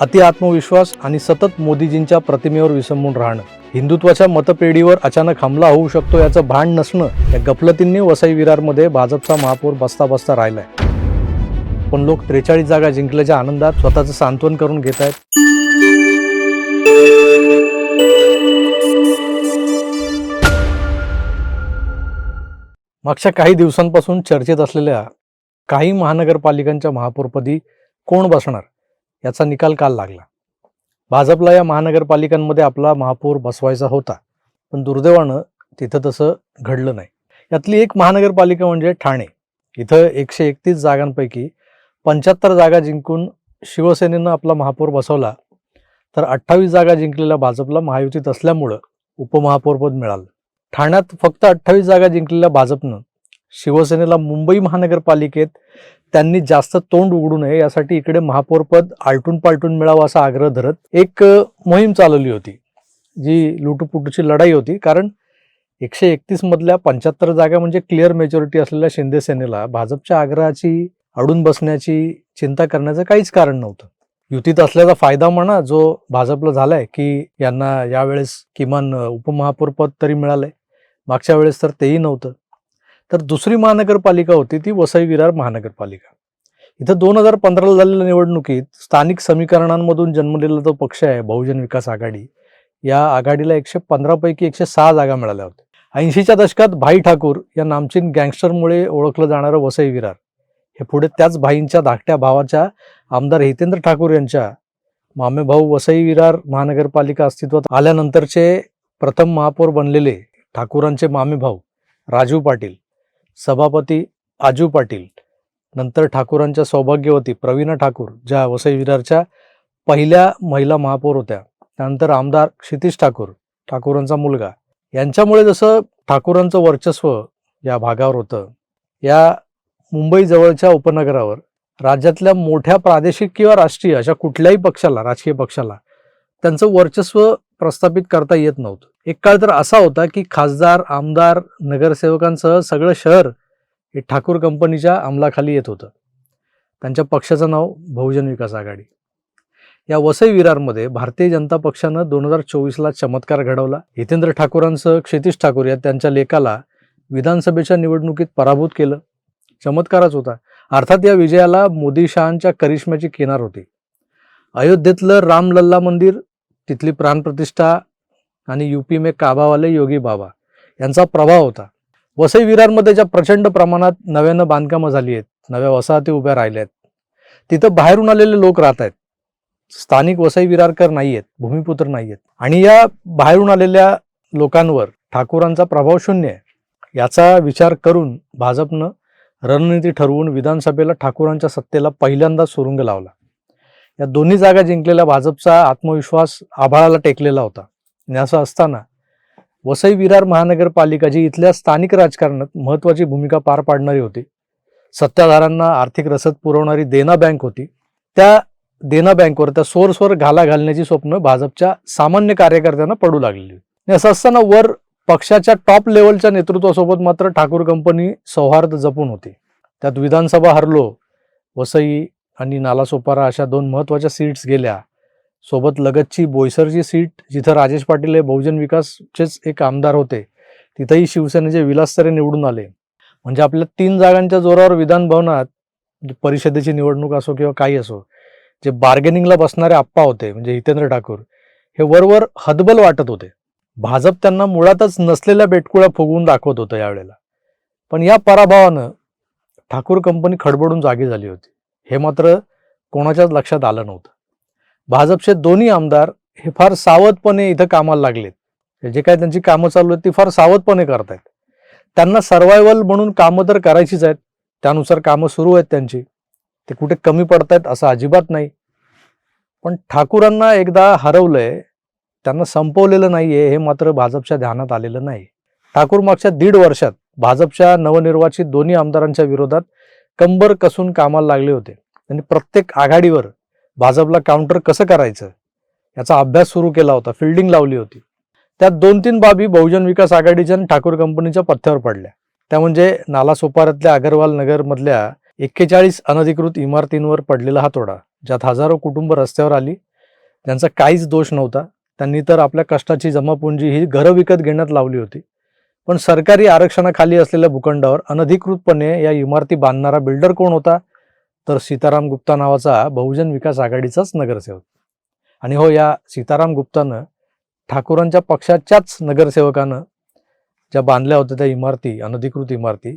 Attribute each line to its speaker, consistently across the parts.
Speaker 1: अति आत्मविश्वास आणि सतत मोदीजींच्या प्रतिमेवर विसंबून राहणं. हिंदुत्वाच्या मतपेढीवर अचानक हमला होऊ शकतो याचं भान नसणं या गफलतींनी वसई विरारमध्ये भाजपचा महापौर बसता बसता राहिलाय. पण लोक त्रेचाळीस जागा जिंकल्याच्या आनंदात स्वतःचं सांत्वन करून घेत आहेत. मागच्या काही दिवसांपासून चर्चेत असलेल्या काही महानगरपालिकांच्या महापौरपदी कोण बसणार? याचा निकाल काल लागला. भाजपला या महानगरपालिकांमध्ये आपला महापौर बसवायचा होता पण दुर्दैवानं तिथं तसं घडलं नाही. यातली एक महानगरपालिका म्हणजे ठाणे. इथं एकशे एकतीस जागांपैकी पंच्याहत्तर जागा जिंकून शिवसेनेनं आपला महापौर बसवला तर अठ्ठावीस जागा जिंकलेल्या भाजपला महायुतीत असल्यामुळं उपमहापौरपद मिळालं. ठाण्यात फक्त अठ्ठावीस जागा जिंकलेल्या भाजपनं शिवसेनेला मुंबई महानगरपालिकेत त्यांनी जास्त तोंड उघडू नये यासाठी इकडे महापौरपद आलटून पालटून मिळावं असा आग्रह धरत एक मोहीम चालवली होती जी लुटूपुटूची लढाई होती. कारण एकशे एकतीस मधल्या पंच्याहत्तर जागा म्हणजे क्लिअर मेजॉरिटी असलेल्या शिंदे सेनेला भाजपच्या आग्रहाची अडून बसण्याची चिंता करण्याचं काहीच कारण नव्हतं. युतीत असल्याचा फायदा म्हणा जो भाजपला झालाय की यांना यावेळेस किमान उपमहापौरपद तरी मिळालंय. मागच्या वेळेस तर तेही नव्हतं. तर दुसरी महानगरपालिका होती ती वसई विरार महानगरपालिका. इथं दोन हजार पंधराला झालेल्या निवडणुकीत स्थानिक समीकरणांमधून जन्मलेला जो पक्ष आहे बहुजन विकास आघाडी या आघाडीला एकशे पंधरापैकी एकशे सहा जागा मिळाल्या होत्या. ऐंशीच्या दशकात भाई ठाकूर या नामचीन गँगस्टरमुळे ओळखलं जाणारं वसई विरार. हे पुढे त्याच भाईंच्या धाकट्या भावाच्या आमदार हितेंद्र ठाकूर यांच्या मामेभाऊ वसई विरार महानगरपालिका अस्तित्वात आल्यानंतरचे प्रथम महापौर बनलेले ठाकूरांचे मामेभाऊ राजू पाटील सभापती आजू पाटील नंतर ठाकूरांच्या सौभाग्यवती प्रवीणा ठाकूर ज्या वसई विरारच्या पहिल्या महिला महापौर होत्या. त्यानंतर आमदार क्षितिश ठाकूर ठाकूरांचा मुलगा. यांच्यामुळे जसं ठाकूरांचं वर्चस्व या भागावर होतं या मुंबईजवळच्या उपनगरावर राज्यातल्या मोठ्या प्रादेशिक किंवा राष्ट्रीय अशा कुठल्याही पक्षाला राजकीय पक्षाला त्यांचं वर्चस्व प्रस्थापित करता येत नव्हतं. एक काळ तर असा होता की खासदार आमदार नगरसेवकांसह सगळं शहर हे ठाकूर कंपनीच्या अंमलाखाली येत होतं. त्यांच्या पक्षाचं नाव बहुजन विकास आघाडी. या वसई विरारमध्ये भारतीय जनता पक्षानं दोन हजार चोवीसला चमत्कार घडवला. हितेंद्र ठाकूरांसह क्षितिश ठाकूर या त्यांच्या लेखाला विधानसभेच्या निवडणुकीत पराभूत केलं. चमत्कारच होता. अर्थात या विजयाला मोदी शहांच्या करिश्म्याची किनार होती. अयोध्येतलं रामलल्ला मंदिर तिथली प्राणप्रतिष्ठा आणि युपी में काबावाले योगी बाबा यांचा प्रभाव होता. वसई विरारमध्ये ज्या प्रचंड प्रमाणात नव्यानं बांधकामं झाली आहेत नव्या वसाहती उभ्या राहिल्या आहेत तिथं बाहेरून आलेले लोक राहत आहेत. स्थानिक वसई विरारकर नाही आहेत भूमिपुत्र नाही आहेत. आणि या बाहेरून आलेल्या लोकांवर ठाकूरांचा प्रभाव शून्य आहे. याचा विचार करून भाजपनं रणनीती ठरवून विधानसभेला ठाकूरांच्या सत्तेला पहिल्यांदा सुरुंग लावला. या दोन्ही जागा जिंकलेल्या भाजपचा आत्मविश्वास आभाळाला टेकलेला होता. आणि असं असताना वसई विरार महानगरपालिका जी इथल्या स्थानिक राजकारणात महत्त्वाची भूमिका पार पाडणारी होती. सत्ताधारांना आर्थिक रसद पुरवणारी देना बँक होती. त्या देना बँकवर त्या सोर्सवर घाला घालण्याची स्वप्न भाजपच्या सामान्य कार्यकर्त्यांना पडू लागलेली असं असताना वर पक्षाच्या टॉप लेवलच्या नेतृत्वासोबत मात्र ठाकूर कंपनी सौहार्द जपून होती. त्यात विधानसभा हरलो वसई आणि नालासोपारा अशा दोन महत्त्वाच्या सीट्स गेल्या. सोबत लगतची बोईसरची सीट जिथं राजेश पाटील हे बहुजन विकासचेच एक आमदार होते तिथंही शिवसेनेचे विलासतरे निवडून आले. म्हणजे आपल्या तीन जागांच्या जोरावर विधान भवनात परिषदेची निवडणूक असो किंवा काही असो जे बार्गेनिंगला बसणारे आप्पा होते म्हणजे हितेंद्र ठाकूर हे वरवर हदबल वाटत होते. भाजप त्यांना मुळातच नसलेल्या बेटकुळ्या फुगवून दाखवत होतं यावेळेला. पण या पराभवानं ठाकूर कंपनी खडबडून जागी झाली होती. हे मात्र कोणाच्याच लक्षात आलं नव्हतं. भाजपचे दोन्ही आमदार हे फार सावधपणे इथं कामाला लागलेत. हे जे काय त्यांची कामं चालू आहेत ती फार सावधपणे करतायत. त्यांना सर्वायवल म्हणून कामं तर करायचीच आहेत. त्यानुसार कामं सुरू आहेत त्यांची. ते कुठे कमी पडतायत असं अजिबात नाही. पण ठाकूरांना एकदा हरवलंय त्यांना संपवलेलं नाहीये हे मात्र भाजपच्या ध्यानात आलेलं नाही. ठाकूर मागच्या दीड वर्षात भाजपच्या नवनिर्वाचित दोन्ही आमदारांच्या विरोधात कंबर कसून कामाला लागले होते. त्यांनी प्रत्येक आघाडीवर भाजपला काउंटर कसं करायचं? याचा अभ्यास सुरू केला होता फिल्डिंग लावली होती. त्यात दोन तीन बाबी बहुजन विकास आघाडीच्या आणि ठाकूर कंपनीच्या पथ्यावर पडल्या. त्या म्हणजे नालासोपाऱ्यातल्या अगरवाल नगरमधल्या एक्केचाळीस अनधिकृत इमारतींवर पडलेला हातोडा ज्यात हजारो कुटुंब रस्त्यावर आली. त्यांचा काहीच दोष नव्हता. त्यांनी तर आपल्या कष्टाची जमापुंजी ही घरं विकत घेण्यात लावली होती. पण सरकारी आरक्षणाखाली असलेल्या भूखंडावर अनधिकृतपणे या इमारती बांधणारा बिल्डर कोण होता? तर सीताराम गुप्ता नावाचा बहुजन विकास आघाडीचाच नगरसेवक. आणि हो या सीताराम गुप्तानं ठाकूरांच्या पक्षाच्याच नगरसेवकानं ज्या बांधल्या होत्या त्या इमारती अनधिकृत इमारती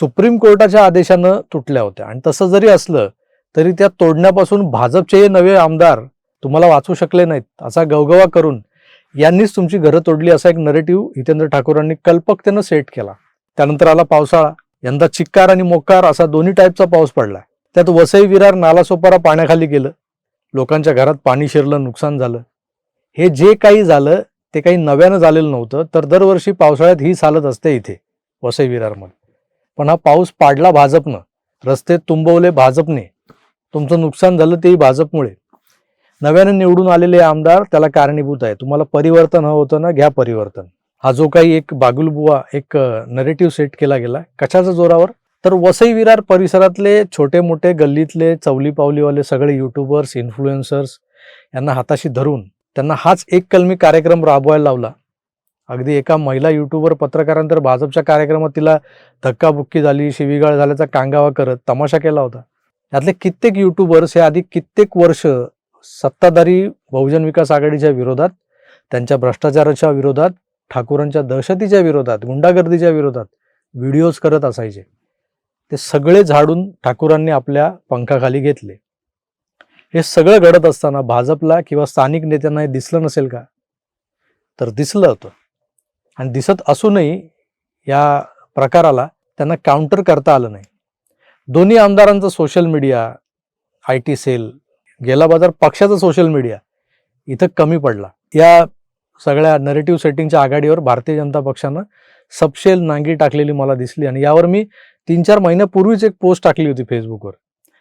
Speaker 1: सुप्रीम कोर्टाच्या आदेशानं तुटल्या होत्या. आणि तसं जरी असलं तरी त्या तोडण्यापासून भाजपचे नवे आमदार तुम्हाला वाचू शकले नाहीत. असा गवगवा करून यांनीच तुमची घरं तोडली असा एक नरेटिव्ह हितेंद्र ठाकूरांनी कल्पकतेनं सेट केला. त्यानंतर आला पावसाळा. यंदा चिक्कार आणि मोकार असा दोन्ही टाईपचा पाऊस पडला त्यात वसई विरार नालासोपारा पाण्याखाली गेलं. लोकांच्या घरात पाणी शिरलं नुकसान झालं. हे जे काही झालं ते काही नव्यानं झालेलं नव्हतं तर दरवर्षी पावसाळ्यात ही चालत असते इथे वसई विरारमध्ये. पण हा पाऊस पाडला भाजपनं. रस्ते तुंबवले भाजपने. तुमचं नुकसान झालं तेही भाजपमुळे. नव्याने निवडून आलेले आमदार त्याला कारणीभूत आहे. तुम्हाला परिवर्तन हवं होतं ना घ्या परिवर्तन. हा जो काही एक बागुलबुवा एक नरेटिव्ह सेट केला गेला कशाच्या जोरावर? तर वसई विरार परिसरातले छोटे मोठे गल्लीतले चवली पावलीवाले सगळे युट्यूबर्स इन्फ्लुएन्सर्स यांना हाताशी धरून त्यांना हाच एक कलमी कार्यक्रम राबवायला लावला. अगदी एका महिला युट्यूबर पत्रकारांतर भाजपच्या कार्यक्रमात तिला धक्काबुक्की झाली शिवीगाळ झाल्याचा कांगावा करत तमाशा केला होता. यातले कित्येक युट्यूबर्स हे आधी कित्येक वर्ष सत्ताधारी बहुजन विकास आघाडीच्या विरोधात त्यांच्या भ्रष्टाचाराच्या विरोधात ठाकूरांच्या दहशतीच्या विरोधात गुंडागर्दीच्या विरोधात व्हिडिओज करत असायचे. ते सगळे झाडून ठाकूरांनी आपल्या पंखाखाली घेतले. हे सगळं घडत असताना भाजपला किंवा स्थानिक नेत्यांना हे दिसलं नसेल का? तर दिसलं होतं. आणि दिसत असूनही या प्रकाराला त्यांना काउंटर करता आलं नाही. दोन्ही आमदारांचं social media I T cell गेला बाजार पक्षाचा सोशल मीडिया इथं कमी पडला. या सगळ्या नरेटिव्ह सेटिंगच्या आघाडीवर भारतीय जनता पक्षानं सबशेल नांगी टाकलेली मला दिसली आणि यावर मी तीन चार महिन्यापूर्वीच एक पोस्ट टाकली होती फेसबुकवर.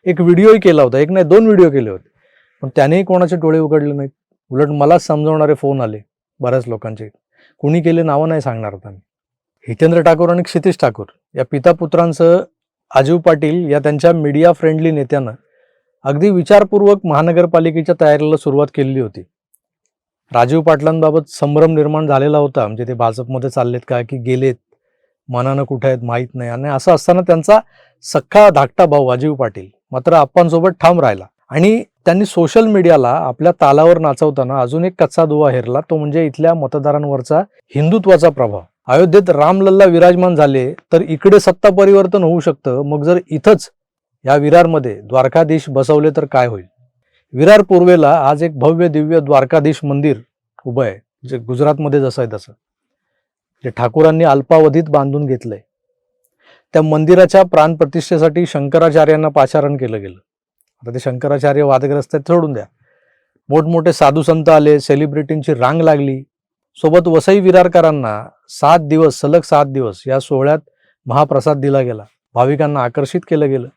Speaker 1: एक व्हिडिओही केला होता. एक नाही दोन व्हिडिओ केले होते. पण त्यानेही कोणाचे डोळे उघडले नाहीत. उलट मलाच समजवणारे फोन आले बऱ्याच लोकांचे. कुणी केले नावं नाही सांगणार आता मी. हितेंद्र ठाकूर आणि क्षितिश ठाकूर या पिता पुत्रांसह आजीव पाटील या त्यांच्या मीडिया फ्रेंडली नेत्यानं अगदी विचारपूर्वक महानगरपालिकेच्या तयारीला सुरुवात केलेली होती. राजीव पाटलांबाबत संभ्रम निर्माण झालेला होता. म्हणजे ते भाजपमध्ये चाललेत का? की गेलेत? मनानं कुठे आहेत माहीत नाही. आणि असं असताना त्यांचा सख्खा धाकटा भाऊ अजीव पाटील मात्र आप्पांसोबत ठाम राहिला. आणि त्यांनी सोशल मीडियाला आपल्या तालावर नाचवताना अजून एक कच्चा दुवा हेरला. तो म्हणजे इथल्या मतदारांवरचा हिंदुत्वाचा प्रभाव. अयोध्येत रामलल्ला विराजमान झाले तर इकडे सत्ता परिवर्तन होऊ शकतं. मग जर इथंच या विरारमध्ये द्वारकाधीश बसवले तर काय होईल? विरार पूर्वेला आज एक भव्य दिव्य द्वारकाधीश मंदिर उभं आहे जे गुजरातमध्ये जसं आहे तसं. जे ठाकूरांनी अल्पावधीत बांधून घेतलंय त्या मंदिराच्या प्राणप्रतिष्ठेसाठी शंकराचार्यांना पाचारण केलं गेलं. आता ते शंकराचार्य वादग्रस्त आहेत सोडून द्या. मोठमोठे साधू संत आले सेलिब्रिटींची रांग लागली. सोबत वसई विरारकरांना सात दिवस सलग सात दिवस या सोहळ्यात महाप्रसाद दिला गेला. भाविकांना आकर्षित केलं गेलं.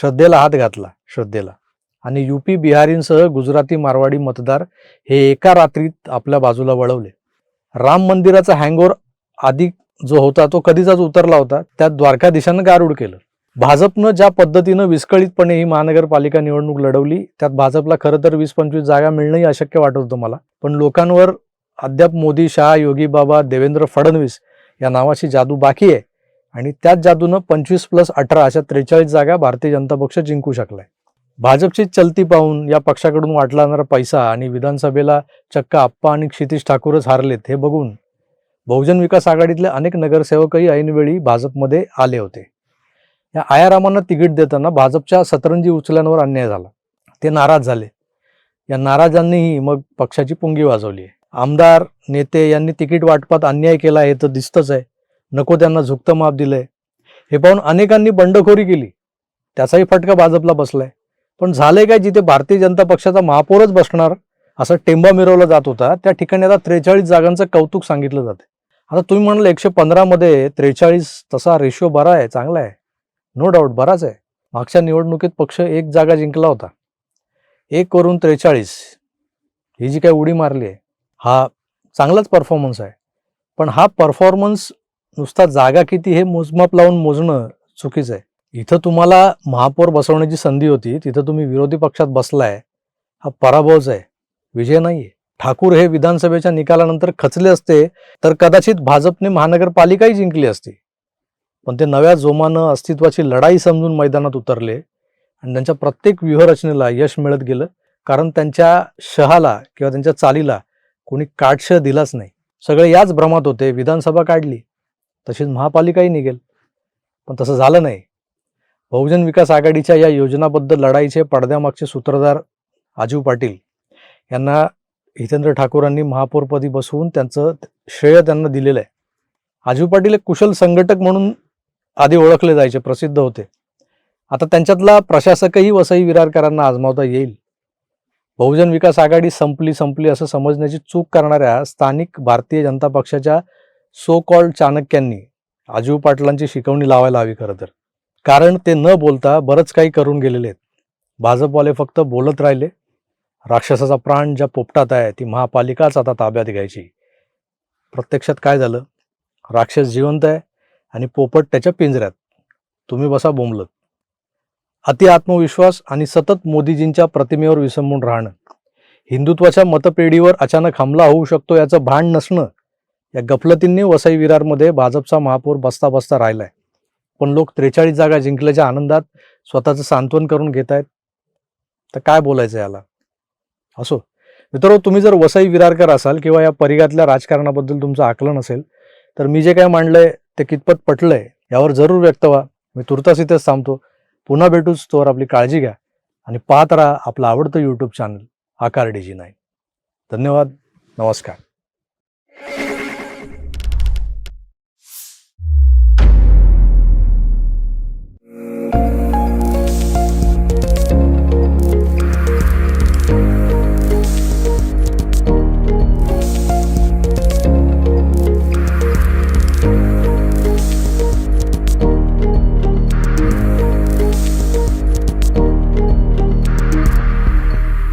Speaker 1: श्रद्धेला हात घातला श्रद्धेला. आणि युपी बिहारींसह गुजराती मारवाडी मतदार हे एका रात्रीत आपल्या बाजूला वळवले. राम मंदिराचा हँगओव्हर आधी जो होता तो कधीचाच उतरला होता. त्यात द्वारकाधीशानं गारूड केलं. भाजपनं ज्या पद्धतीनं विस्कळीतपणे ही महानगरपालिका निवडणूक लढवली त्यात भाजपला खरं तर वीस पंचवीस जागा मिळणंही अशक्य वाटत होतं मला. पण लोकांवर अद्याप मोदी शहा योगी बाबा देवेंद्र फडणवीस या नावाची जादू बाकी आहे. आणि त्याच जादूनं पंचवीस प्लस अठरा अशा त्रेचाळीस जागा भारतीय जनता पक्ष जिंकू शकलाय. भाजपची चलती पाहून या पक्षाकडून वाटला जाणारा पैसा आणि विधानसभेला चक्क आप्पा आणि क्षितिश ठाकूरच हारलेत हे बघून बहुजन विकास आघाडीतले अनेक नगरसेवकही ऐनवेळी भाजपमध्ये आले होते. या आयारामांना तिकीट देताना भाजपच्या सतरंजी उचलण्यावर अन्याय झाला. ते नाराज झाले. या नाराजांनीही मग पक्षाची पुंगी वाजवली. आहे आमदार नेते यांनी तिकीट वाटपात अन्याय केला हे तर दिसतच आहे. नको त्यांना झुकतं माप दिलंय. हे पाहून अनेकांनी बंडखोरी केली. त्याचाही फटका भाजपला बसलाय. पण झालंय काय जिथे भारतीय जनता पक्षाचा महापौरच बसणार असं टेंबा मिरवला जात होता त्या ठिकाणी आता त्रेचाळीस जागांचं कौतुक सांगितलं जाते आता तुम्ही म्हणाल एकशे पंधरामध्ये त्रेचाळीस तसा रेशो बरा आहे चांगला आहे. नो डाऊट बराच आहे. मागच्या निवडणुकीत पक्ष एक जागा जिंकला होता. एक करून त्रेचाळीस. ही जी काही उडी मारली आहे हा चांगलाच परफॉर्मन्स आहे. पण हा परफॉर्मन्स नुसता जागा किती हे मोजमाप लावून मोजणं चुकीचं आहे. इथं तुम्हाला महापौर बसवण्याची संधी होती. तिथं तुम्ही विरोधी पक्षात बसलाय. हा पराभवच आहे. विजय नाहीये. ठाकूर हे विधानसभेच्या निकालानंतर खचले असते तर कदाचित भाजपने महानगरपालिकाही जिंकली असती. पण ते नव्या जोमानं अस्तित्वाची लढाई समजून मैदानात उतरले आणि त्यांच्या प्रत्येक व्यूहरचनेला यश मिळत गेलं. कारण त्यांच्या शहाला किंवा त्यांच्या चालीला कोणी काटशह दिलाच नाही. सगळे याच भ्रमात होते. विधानसभा काढली. तशीच महापालिकाही निघेल. पण तसं झालं नाही. बहुजन विकास आघाडीच्या या योजनाबद्दल लढाईचे पडद्यामागचे सूत्रधार आजू पाटील यांना हितेंद्र ठाकूरांनी महापौरपदी बसवून त्यांचं श्रेय त्यांना दिलेलं आहे. आजू पाटील एक कुशल संघटक म्हणून आधी ओळखले जायचे प्रसिद्ध होते. आता त्यांच्यातला प्रशासकही वसई विरारकरांना आजमावता येईल. बहुजन विकास आघाडी संपली संपली असं समजण्याची चूक करणाऱ्या स्थानिक भारतीय जनता पक्षाच्या सो कॉल्ड चाणक्यांनी आजू पाटलांची शिकवणी लावायला हवी खरं तर. कारण ते न बोलता बरंच काही करून गेलेले आहेत. भाजपवाले फक्त बोलत राहिले. राक्षसाचा प्राण ज्या पोपटात आहे ती महापालिकाच आता ताब्यात घ्यायची. प्रत्यक्षात काय झालं? राक्षस जिवंत आहे आणि पोपट त्याच्या पिंजऱ्यात. तुम्ही बसा बोंबलत. अति आत्मविश्वास आणि सतत मोदीजींच्या प्रतिमेवर विसंबून राहणं. हिंदुत्वाच्या मतपेढीवर अचानक हमला होऊ शकतो याचं भान नसणं. या गफलतींनी वसई विरारमध्ये भाजपचा महापौर बसता बसता राहिलाय. पण लोक त्रेचाळीस जागा जिंकल्याच्या आनंदात स्वतःचं सांत्वन करून घेत आहेत. तर काय बोलायचं याला? असो. मित्र तुम्ही जर वसई विरारकर असाल किंवा या परिघातल्या राजकारणाबद्दल तुमचं आकलन असेल तर मी जे काय मांडलंय ते कितपत पटलंय यावर जरूर व्यक्त व्हा. मी तुर्तास इथेच थांबतो. पुन्हा भेटूच तोवर आपली काळजी घ्या आणि पाहत राहा आपलं आवडतं यूट्यूब चॅनल आकार डीजी नाही नाईन. धन्यवाद. नमस्कार.